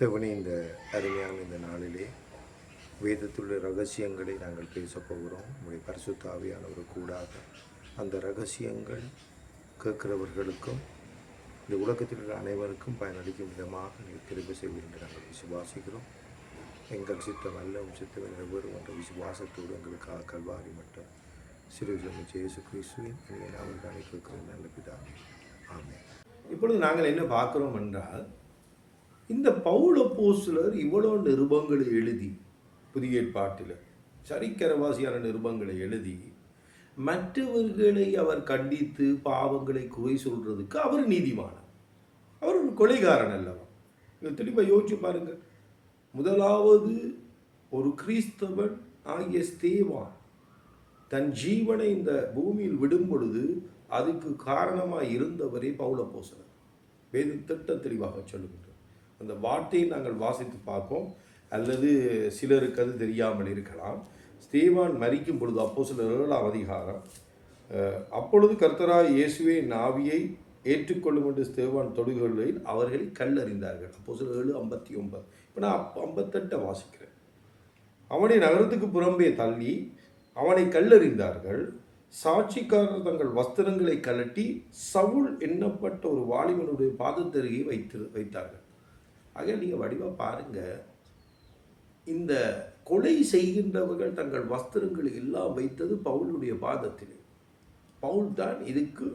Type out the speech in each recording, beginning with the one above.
தேவனே இந்த அருமையான இந்த நாளிலே வேதத்துள்ள ரகசியங்களை நாங்கள் பேசப் போகிறோம். உங்களுடைய பரிசுத்தாவியானவர் கூடாக அந்த ரகசியங்கள் கேட்கிறவர்களுக்கும் இந்த உலகத்தில் உள்ள அனைவருக்கும் பயனளிக்கும் விதமாக நீங்கள் திரும்ப செய்வீர்கள் என்று நாங்கள் விசுவாசிக்கிறோம். எங்கள் சித்தம் அல்ல உம் சித்தம் நிறைவேறும் என்ற விசுவாசத்தோடு எங்களுக்காக கல்வாரி மட்டும். சிறு இயேசு கிறிஸ்துவின் இனிய நாமத்தில் நல்ல பிதா ஆமே இப்பொழுது நாங்கள் என்ன பார்க்குறோம் என்றால் இந்த பவுல போஸ்டலர் இவ்வளோ நிருபங்களை எழுதி புதிய ஏற்பாட்டில் சரிக்கரவாசியான நிருபங்களை எழுதி மற்றவர்களை அவர் கண்டித்து பாவங்களை குறை சொல்றதுக்கு அவர் நீதிமான் அவர் ஒரு கொலைகாரன் அல்லவா? இதை தெளிவாக யோசிச்சு பாருங்க. முதலாவது ஒரு கிறிஸ்தவன் ஆகிய ஸ்தேவான் தன் ஜீவனை இந்த பூமியில் விடும் பொழுது அதுக்கு காரணமாக இருந்தவரே பவுல போசனர் வேது திட்ட தெளிவாக சொல்லுங்கள் அந்த வார்த்தையை நாங்கள் வாசித்து பார்ப்போம். அல்லது சிலருக்கு அது தெரியாமல் இருக்கலாம். ஸ்தேவான் மறிக்கும் பொழுது அப்போ சில ஏழாம் அதிகாரம் அப்பொழுது கர்த்தராய் இயேசுவே நாவியை ஏற்றுக்கொள்ளும் என்று ஸ்தேவான் தொடுகளில் அவர்களை கல்லறிந்தார்கள். அப்போ சில ஏழு ஐம்பத்தி ஒன்பது. இப்போ நான் அப்போ ஐம்பத்தெட்டை வாசிக்கிறேன். அவனை நகரத்துக்கு புறம்பே தள்ளி அவனை கல்லறிந்தார்கள். சாட்சிக்காரர் தங்கள் வஸ்திரங்களை கழட்டி சவுல் எண்ணப்பட்ட ஒரு வாலிபனுடைய பாதத்தருகே வைத்து வைத்தார்கள். ஆக நீங்கள் வடிவாக பாருங்கள் இந்த கொலை செய்கின்றவர்கள் தங்கள் வஸ்திரங்களை எல்லாம் வைத்தது பவுலுடைய பாதத்திலே. பவுல் தான் இதுக்கு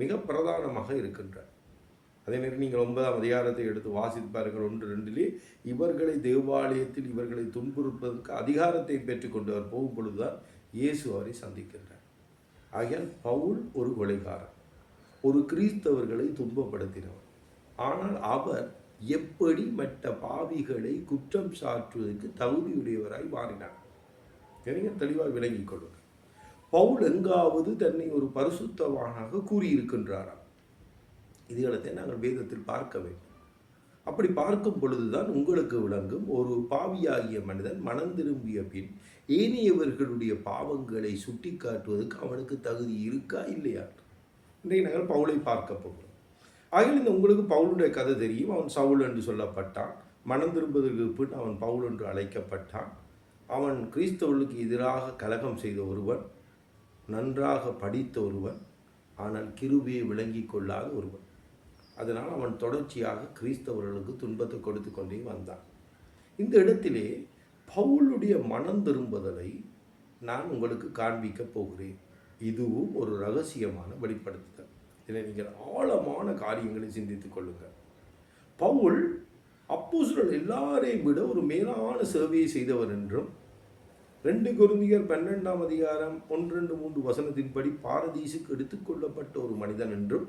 மிக பிரதானமாக இருக்கின்றார். அதே மாதிரி நீங்கள் ஒன்பதாம் அதிகாரத்தை எடுத்து வாசிப்பார்கள் ஒன்று ரெண்டிலே இவர்களை தேவாலயத்தில் இவர்களை துன்புறுப்பதற்கு அதிகாரத்தை பெற்றுக்கொண்டு அவர் போகும் பொழுதுதான் இயேசு அவரை சந்திக்கின்றார். ஆகையால் பவுல் ஒரு கொலைகாரன். ஒரு கிறிஸ்தவர்களை துன்பப்படுத்தினவர் ஆனால் அவர் எப்படி மற்ற பாவிகளை குற்றம் சாற்றுவதற்கு தகுதியுடையவராய் மாறினார். சரிங்க? தெளிவாக விளங்கிக் கொள்ளுங்கள் பவுல் எங்காவது தன்னை ஒரு பரிசுத்தவானாக கூறியிருக்கின்றாராம். இதுகளத்தை நாங்கள் வேதத்தில் பார்க்க வேண்டும். அப்படி பார்க்கும் பொழுதுதான் உங்களுக்கு விளங்கும் ஒரு பாவியாகிய மனிதன் மனம் திரும்பிய பின் ஏனையவர்களுடைய பாவங்களை சுட்டி காட்டுவதற்கு அவனுக்கு தகுதி இருக்கா இல்லையா? இன்றைக்கு நாங்கள் பவுலை பார்க்க போகிறோம். ஆகிய இந்த உங்களுக்கு பவுலுடைய கதை தெரியும். அவன் சவுல் என்று சொல்லப்பட்டான். மனம் திரும்புவதற்கு பின் அவன் பவுல் என்று அழைக்கப்பட்டான். அவன் கிறிஸ்தவர்களுக்கு எதிராக கலகம் செய்த ஒருவன் நன்றாக படித்த ஒருவன் ஆனால் கிருபியை விளங்கி கொள்ளாத ஒருவன். அதனால் அவன் தொடர்ச்சியாக கிறிஸ்தவர்களுக்கு துன்பத்தை கொடுத்து கொண்டே வந்தான். இந்த இடத்திலே பவுலுடைய மனம் திரும்புதலை நான் உங்களுக்கு காண்பிக்கப் போகிறேன். இதுவும் ஒரு ரகசியமான வெளிப்படுத்துதல். இதில் நீங்கள் ஆழமான காரியங்களை சிந்தித்துக் கொள்ளுங்கள். பவுல் அப்போஸ்தலர் எல்லாரையும் விட ஒரு மேலான சேவையை செய்தவர் என்றும் ரெண்டு குருந்தியர் பன்னெண்டாம் அதிகாரம் ஒன்று ரெண்டு மூன்று வசனத்தின்படி பாரதீசுக்கு எடுத்துக்கொள்ளப்பட்ட ஒரு மனிதன் என்றும்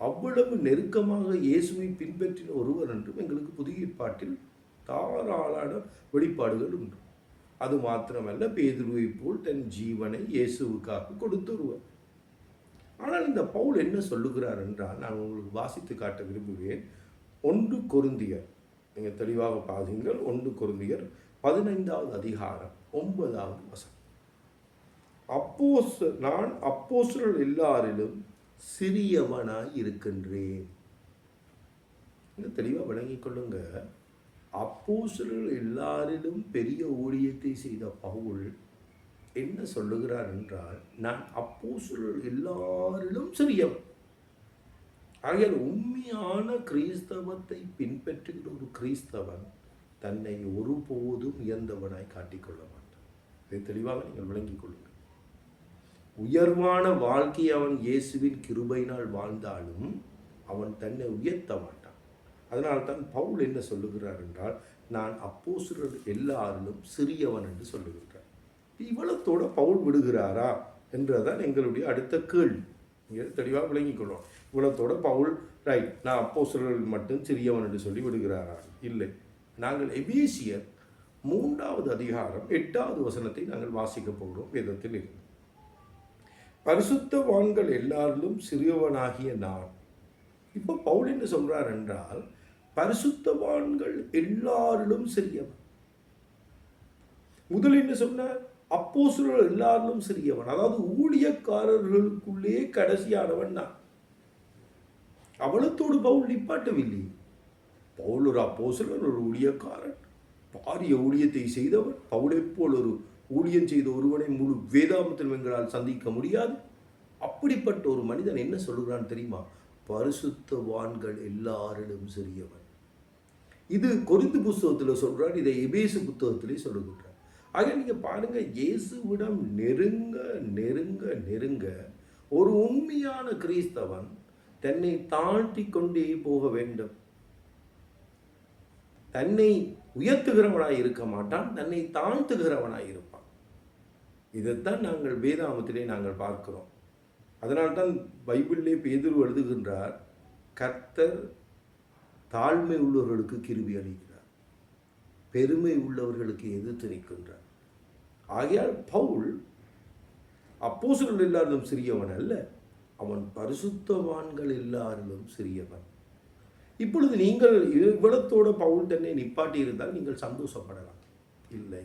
அவ்வளவு நெருக்கமாக இயேசுவை பின்பற்றின ஒருவர் என்றும் எங்களுக்கு புதிய ஏற்பாட்டில் தாராளான வெளிப்பாடுகள் உண்டு. அது மாத்திரமல்ல பேதுருவை போல் தன் ஜீவனை இயேசுவுக்காக கொடுத்தொருவர். ஆனால் இந்த பவுல் என்ன சொல்லுகிறார் என்றால் நான் உங்களுக்கு வாசித்து காட்ட விரும்புகிறேன். ஒன்று கொருந்தியர் நீங்கள் தெளிவாக பாருங்கள். ஒன்று கொருந்தியர் பதினைந்தாவது அதிகாரம் ஒன்பதாவது வசனம். அப்போஸ் நான் அப்போசுரல் எல்லாரிலும் சிறியவனாய் இருக்கின்றேன். இந்த தெளிவாக விளங்கிக் கொள்ளுங்க. அப்போசுரல் எல்லாரிலும் பெரிய ஊழியத்தை செய்த பவுல் என்ன சொல்லுகிறார் என்றால் நான் அப்போசுரல் எல்லாரிலும் சிறியவன். ஆகையால் உண்மையான கிறிஸ்தவத்தை பின்பற்றுகிற ஒரு கிறிஸ்தவன் தன்னை ஒருபோதும் உயர்ந்தவனாய் காட்டிக்கொள்ள மாட்டான். இதை தெளிவாக நீங்கள் விளங்கிக் கொள்ளுங்கள். உயர்வான வாழ்க்கை அவன் இயேசுவின் கிருபையினால் வாழ்ந்தாலும் அவன் தன்னை உயர்த்த மாட்டான். அதனால் தான் பவுல் என்ன சொல்லுகிறார் என்றால் நான் அப்போசுரர் எல்லாரிலும் சிறியவன் என்று சொல்லுகிறேன். இவ்வளத்தோட பவுல் விடுகிறாரா என்றதான் எங்களுடைய அடுத்த கேள்வி. இங்கே தெளிவாக விளங்கிக் கொள்வோம் இவ்வளத்தோட பவுல் ரைட் நான் அப்போ சிலர்கள் மட்டும் சிறியவன் என்று சொல்லி விடுகிறாரா? இல்லை. நாங்கள் எபேசியர் மூன்றாவது அதிகாரம் எட்டாவது வசனத்தை நாங்கள் வாசிக்க போகிறோம் வேதத்தில் இருந்து. பரிசுத்தவான்கள் எல்லாரிலும் சிறியவனாகிய நான். இப்போ பவுல் என்ன சொல்கிறார் என்றால் பரிசுத்தவான்கள் எல்லாரிலும் சிறியவன். முதல் என்ன சொன்னார்? அப்போஸ்தலர்கள் எல்லாரிலும் சிறியவன். அதாவது ஊழியக்காரர்களுக்குள்ளே கடைசியானவன் நான். அவளத்தோடு பவுல் நிப்பாட்டவில்லை. பவுல் ஒரு அப்போஸ்தலன் ஒரு ஊழியக்காரன். பாரிய ஊழியத்தை செய்தவன். பவுலை போல் ஒரு ஊழியம் செய்த ஒருவனை முழு வேதாமத்தில் எங்களால் சந்திக்க முடியாது. அப்படிப்பட்ட ஒரு மனிதன் என்ன சொல்லுகிறான் தெரியுமா? பரிசுத்தவான்கள் எல்லாரிலும் சிறியவன். இது கொரிந்து புஸ்தகத்தில் சொல்கிறான் இதை எபேசு புத்தகத்திலே சொல்லுகின்றார். ஆக நீங்கள் பாருங்க இயேசுவிடம் நெருங்க நெருங்க நெருங்க ஒரு உண்மையான கிறிஸ்தவன் தன்னை தாழ்த்தி கொண்டே போக வேண்டும். தன்னை உயர்த்துகிறவனாய் இருக்க மாட்டான் தன்னை தாழ்த்துகிறவனாய் இருப்பான். இதைத்தான் நாங்கள் வேதாமத்திலே நாங்கள் பார்க்கிறோம். அதனால்தான் பைபிளிலே பேதுரு எழுதுகின்றார் கர்த்தர் தாழ்மை உள்ளவர்களுக்கு கிருபி அளிக்கிறார். பெருமை உள்ளவர்களுக்கு எதிர்த்து நிற்கின்றார். ஆகையால் பவுல் அப்போஸ்தலர்கள் எல்லாரிலும் சிறியவன் அல்ல அவன் பரிசுத்தவான்கள் எல்லாரிலும் சிறியவன். இப்பொழுது நீங்கள் இவ்விடத்தோட பவுல் தன்னை நிப்பாட்டி இருந்தால் நீங்கள் சந்தோஷப்படலாம். இல்லை.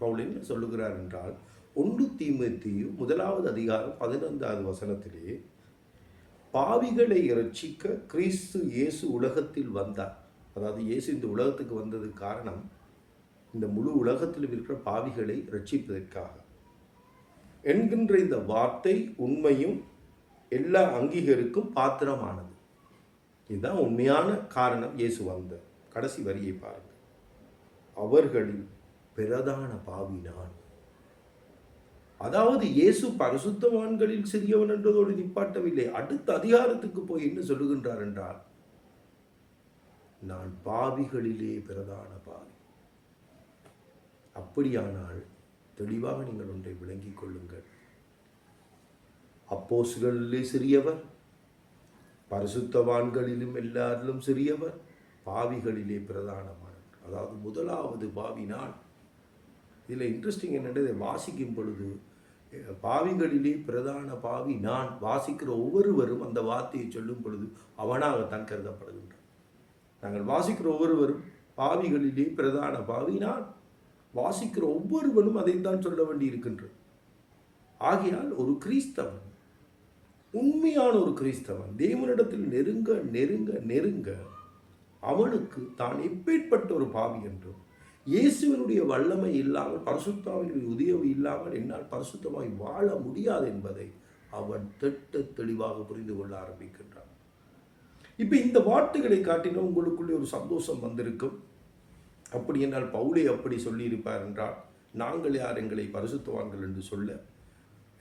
பவுல் என்ன சொல்லுகிறார் என்றால் ஒன்று தீமத்தியு முதலாவது அதிகாரம் பதினைந்தாவது வசனத்திலே பாவிகளை இரட்சிக்க கிறிஸ்து இயேசு உலகத்தில் வந்தார். அதாவது இயேசு இந்த உலகத்துக்கு வந்தது காரணம் இந்த முழு உலகத்திலும் இருக்கிற பாவிகளை ரட்சிப்பதற்காக என்கின்ற இந்த வார்த்தை உண்மையும் எல்லா அங்கீகருக்கும் பாத்திரமானது. இதுதான் உண்மையான காரணம் இயேசு வந்த கடைசி வரியை பாருங்கள் அவர்களில் பிரதான பாவி நான். அதாவது இயேசு பரிசுத்தவான்களில் சிறியவன் என்றதோடு நிப்பாட்டவில்லை. அடுத்த அதிகாரத்துக்கு போய் என்ன சொல்லுகின்றார் என்றால் நான் பாவிகளிலே பிரதான பாவி. அப்படியானால் தெளிவாக நீங்கள் ஒன்றை விளங்கிக் கொள்ளுங்கள். அப்போஸ்களிலே சிறியவர் பரிசுத்தவான்களிலும் எல்லாரிலும் சிறியவர் பாவிகளிலே பிரதானமானவர். அதாவது முதலாவது பாவி நான். இதில் இன்ட்ரெஸ்டிங் என்னென்றது வாசிக்கும் பொழுது பாவிகளிலே பிரதான பாவி நான் வாசிக்கிற ஒவ்வொருவரும் அந்த வார்த்தையை சொல்லும் பொழுது அவனாகத்தான் கருதப்படுகின்றான். நாங்கள் வாசிக்கிற ஒவ்வொருவரும் பாவிகளிலே பிரதான பாவி நான். வாசிக்கிற ஒவ்வொருவரும் அதைத்தான் சொல்ல வேண்டி இருக்கின்றது ஆகையால் ஒரு கிறிஸ்தவன் உண்மையான ஒரு கிறிஸ்தவன் தேவனிடத்தில் நெருங்க நெருங்க நெருங்க அவனுக்கு தான் எப்பேற்பட்ட ஒரு பாவி என்றும் இயேசுவினுடைய வல்லமை இல்லாமல் பரிசுத்தாவினுடைய உதவி இல்லாமல் என்னால் பரிசுத்தமாய் வாழ முடியாது என்பதை அவன் திட்ட தெளிவாக புரிந்து கொள்ள ஆரம்பிக்கின்றான். இப்போ இந்த வார்த்தைகளை காட்டினால் உங்களுக்குள்ளே ஒரு சந்தோஷம் வந்திருக்கும். அப்படி என்றால் பவுலே அப்படி சொல்லியிருப்பார் என்றால் நாங்கள் யார் எங்களை பரிசுத்துவார்கள் என்று சொல்ல?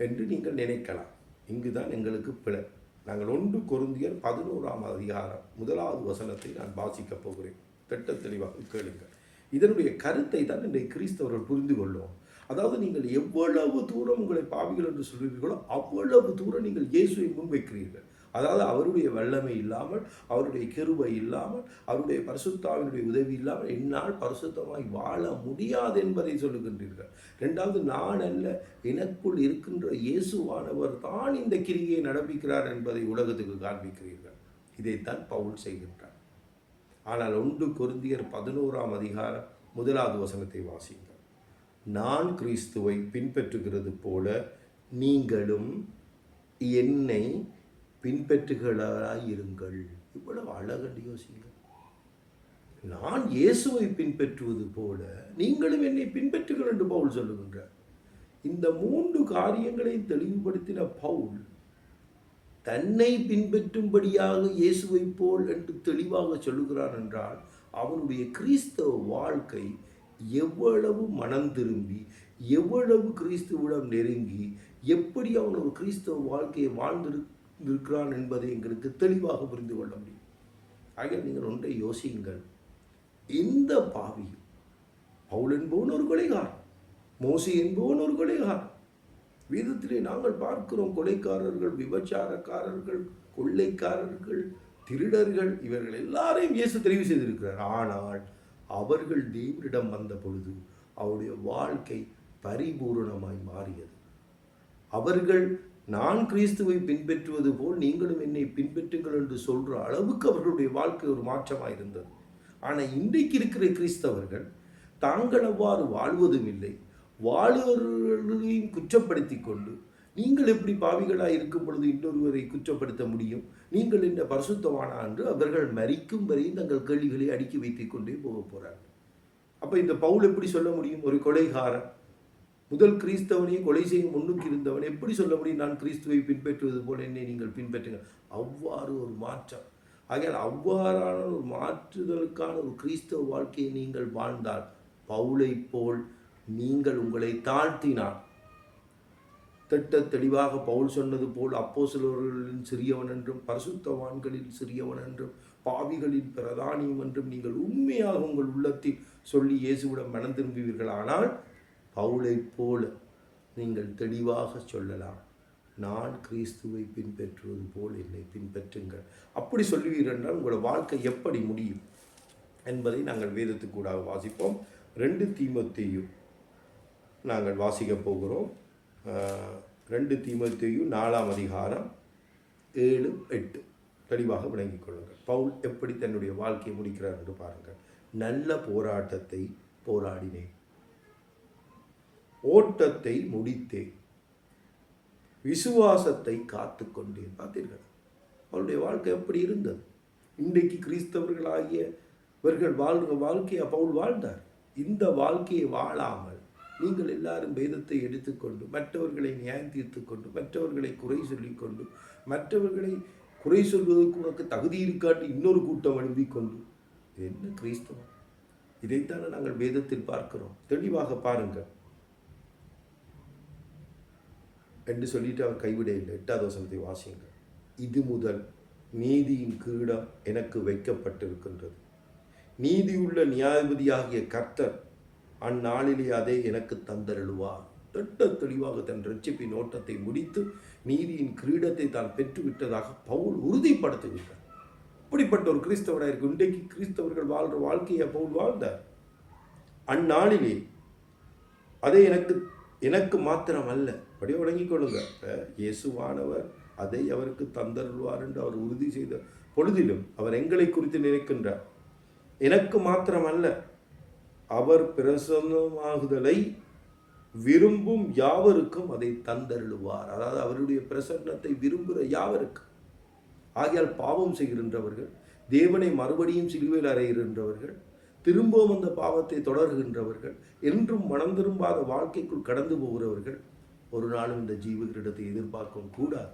என்று நீங்கள் நினைக்கலாம். இங்குதான் எங்களுக்கு பிழை. நாங்கள் ஒன்று கொருந்தியர் பதினோராம் அதிகாரம் முதலாவது வசனத்தை நான் வாசிக்கப் போகிறேன். திட்ட தெளிவாக கேளுங்கள். இதனுடைய கருத்தை தான் இன்றைய கிறிஸ்தவர்கள் புரிந்து கொள்ளும் அதாவது நீங்கள் எவ்வளவு தூரம் உங்களை பாவிகள் என்று சொல்கிறீர்களோ அவ்வளவு தூரம் நீங்கள் இயேசுவை முன்வைக்கிறீர்கள். அதாவது அவருடைய வல்லமை இல்லாமல் அவருடைய கிருபை இல்லாமல் அவருடைய பரிசுத்தாவினுடைய உதவி இல்லாமல் என்னால் பரிசுத்தமாய் வாழ முடியாது என்பதை சொல்லுகின்றீர்கள். ரெண்டாவது நான் அல்ல எனக்குள் இருக்கின்ற இயேசுவானவர் தான் இந்த கிரியை நடப்பிக்கிறார் என்பதை உலகத்துக்கு காண்பிக்கிறீர்கள். இதைத்தான் பவுல் செய்கின்றார். ஆனால் ஒன்று கொருந்தியர் பதினோராம் அதிகாரம் முதலாவது வசனத்தை வாசிங்கள் நான் கிறிஸ்துவை பின்பற்றுகிறது போல நீங்களும் என்னை பின்பற்றுகளாய் இருங்கள். இவ்வளவு அழகண்டு யோசிங்க. நான் இயேசுவை பின்பற்றுவது போல நீங்களும் என்னை பின்பற்றுங்கள் என்று பவுல் சொல்லுகின்றார். இந்த மூன்று காரியங்களையும் தெளிவுபடுத்தின பவுல் தன்னை பின்பற்றும்படியாக இயேசுவை போல் என்று தெளிவாக சொல்லுகிறான் என்றால் அவனுடைய கிறிஸ்தவ வாழ்க்கை எவ்வளவு மனம் திரும்பி எவ்வளவு கிறிஸ்துவிடம் நெருங்கி எப்படி அவன் ஒரு கிறிஸ்தவ வாழ்க்கையை இருக்கிறான் என்பதை எங்களுக்கு தெளிவாக புரிந்து கொள்ள முடியும். ஆக நீங்கள் ஒன்றை யோசியுங்கள். இந்த பாவி பவுல் என்பவன் ஒரு கொலைகாரன் மோசி என்பவன் ஒரு கொலைகாரன். வீதத்திலே நாங்கள் பார்க்கிறோம் கொலைக்காரர்கள் விபச்சாரக்காரர்கள் கொள்ளைக்காரர்கள் திருடர்கள் இவர்கள் எல்லாரையும் இயேசு தெரிவு செய்திருக்கிறார். ஆனால் அவர்கள் தேவனிடம் வந்த பொழுது அவருடைய வாழ்க்கை பரிபூரணமாய் மாறியது. அவர்கள் நான் கிறிஸ்துவை பின்பற்றுவது போல் நீங்களும் என்னை பின்பற்றுங்கள் என்று சொல்கிற அளவுக்கு அவர்களுடைய வாழ்க்கை ஒரு மாற்றமாக இருந்தது. ஆனால் இன்றைக்கு இருக்கிற கிறிஸ்தவர்கள் தாங்கள் அவ்வாறு வாழ்வதும் இல்லை. வாழ்வர்களையும் குற்றப்படுத்தி கொண்டு நீங்கள் எப்படி பாவிகளாக இருக்கும் பொழுது இன்னொருவரை குற்றப்படுத்த முடியும்? நீங்கள் என்ன பரிசுத்தமானா என்று அவர்கள் மறிக்கும் வரையும் தங்கள் கேள்விகளை அடுக்கி வைத்துக் கொண்டே போக போகிறார்கள் அப்போ இந்த பவுல் எப்படி சொல்ல முடியும்? ஒரு கொலைகாரன் முதல் கிறிஸ்தவனை கொலை செய்யும் முன்னுக்கு இருந்தவன் எப்படி சொல்ல முடியும் நான் கிறிஸ்துவை பின்பற்றுவது போல என்னை நீங்கள் பின்பற்றுங்க அவ்வாறு ஒரு மாற்றம். ஆகையால் அவ்வாறான ஒரு மாற்றுதலுக்கான ஒரு கிறிஸ்தவ வாழ்க்கையை நீங்கள் வாழ்ந்தால் பவுளை போல் நீங்கள் உங்களை தாழ்த்தினார் திட்ட தெளிவாக பவுல் சொன்னது போல் அப்போஸ்தலர்களின் சிறியவன் என்றும் பரிசுத்தவான்களில் சிறியவன் என்றும் பாவிகளின் பிரதானியம் என்றும் நீங்கள் உண்மையாக உங்கள் உள்ளத்தில் சொல்லி இயேசுவிடம் மனம் திரும்புவீர்களானால் பவுலைப் போல நீங்கள் தெளிவாக சொல்லலாம். நான் கிறிஸ்துவை பின்பற்றுவது போல் என்னை பின்பற்றுங்கள். அப்படி சொல்லுவீர்கள் என்றால் உங்களோட வாழ்க்கை எப்படி முடியும் என்பதை நாங்கள் வேதத்துக்கூடாக வாசிப்போம். ரெண்டு தீமத்தையும் நாங்கள் வாசிக்கப் போகிறோம். ரெண்டு தீமத்தையும் நாலாம் அதிகாரம் ஏழு எட்டு. தெளிவாக விளங்கிக் கொள்ளுங்கள். பவுல் எப்படி தன்னுடைய வாழ்க்கையை முடிக்கிறார் என்று பாருங்கள். நல்ல போராட்டத்தை போராடினேன். ஓட்டத்தை முடித்தேன். விசுவாசத்தை காத்து கொண்டேன். பார்த்தீர்கள்? அவருடைய வாழ்க்கை எப்படி இருந்தது. இன்றைக்கு கிறிஸ்தவர்களாகிய இவர்கள் வாழ்கிற வாழ்க்கையை? பவுல் வாழ்ந்தார். இந்த வாழ்க்கையை வாழாமல் நீங்கள் எல்லாரும் வேதத்தை எடுத்துக்கொண்டு மற்றவர்களை நியாயம் தீர்த்து கொண்டு மற்றவர்களை குறை சொல்லிக்கொண்டு மற்றவர்களை குறை சொல்வதற்கு உனக்கு தகுதி இருக்காட்டி இன்னொரு கூட்டம் எழுப்பிக் கொண்டு. என்ன கிறிஸ்தவம்? இதைத்தானே நாங்கள் வேதத்தில் பார்க்கிறோம். தெளிவாக பாருங்கள். என்று சொல்லிட்டு அவர் கைவிட இல்லை. எட்டாவது வசனத்தை வாசியுங்கள். இது முதல் நீதியின் கிரீடம் எனக்கு வைக்கப்பட்டிருக்கின்றது. நீதியுள்ள நியாயபதியாகிய கர்த்தர் அந்நாளிலே அதை எனக்கு தந்தருளுவார். திட்ட தெளிவாக தன் ரட்சிப்பின் ஓட்டத்தை முடித்து நீதியின் கிரீடத்தை தான் பெற்றுவிட்டதாக பவுல் உறுதிப்படுத்துகின்றார் இப்படிப்பட்ட ஒரு கிறிஸ்தவராக இருக்கு இன்றைக்கு கிறிஸ்தவர்கள் வாழ்ற வாழ்க்கையை பவுல் வாழ்ந்தார்? அந்நாளிலே அதை எனக்கு எனக்கு மாத்திரம் அல்ல அப்படியே வணங்கி கொள்ளுங்க. இயேசுவானவர் அதை அவருக்கு தந்தருள்வார் என்று அவர் உறுதி செய்த பொழுதிலும் அவர் எங்களை குறித்து நினைக்கின்றார். எனக்கு மாத்திரமல்ல அவர் பிரசன்னமாகுதலை விரும்பும் யாவருக்கும் அதை தந்தருளுவார். அதாவது அவருடைய பிரசன்னத்தை விரும்புகிற யாவருக்கும் ஆகையால் பாவம் செய்கின்றவர்கள் தேவனை மறுபடியும் சிலுவையில் அறைகின்றவர்கள் திரும்பவும் அந்த பாவத்தை தொடர்கின்றவர்கள் என்றும் மனம் திரும்பாத வாழ்க்கைக்குள் கடந்து போகிறவர்கள் ஒரு நாளும் இந்த ஜீவ கிரீடத்தை எதிர்பார்க்கவும் கூடாது.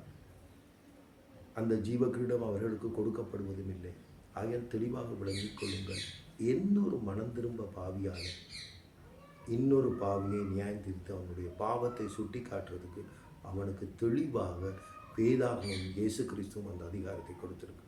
அந்த ஜீவ கிரீடம் அவர்களுக்கு கொடுக்கப்படுவதும் இல்லை. ஆகையால் தெளிவாக விளங்கிக் கொள்ளுங்கள். இன்னொரு மனம் திரும்ப பாவியான இன்னொரு பாவியை நியாயம் தீர்த்து அவனுடைய பாவத்தை சுட்டி காட்டுறதுக்கு அவனுக்கு தெளிவாக வேதாகமம் இயேசு கிறிஸ்துவும் அந்த அதிகாரத்தை கொடுத்திருக்கு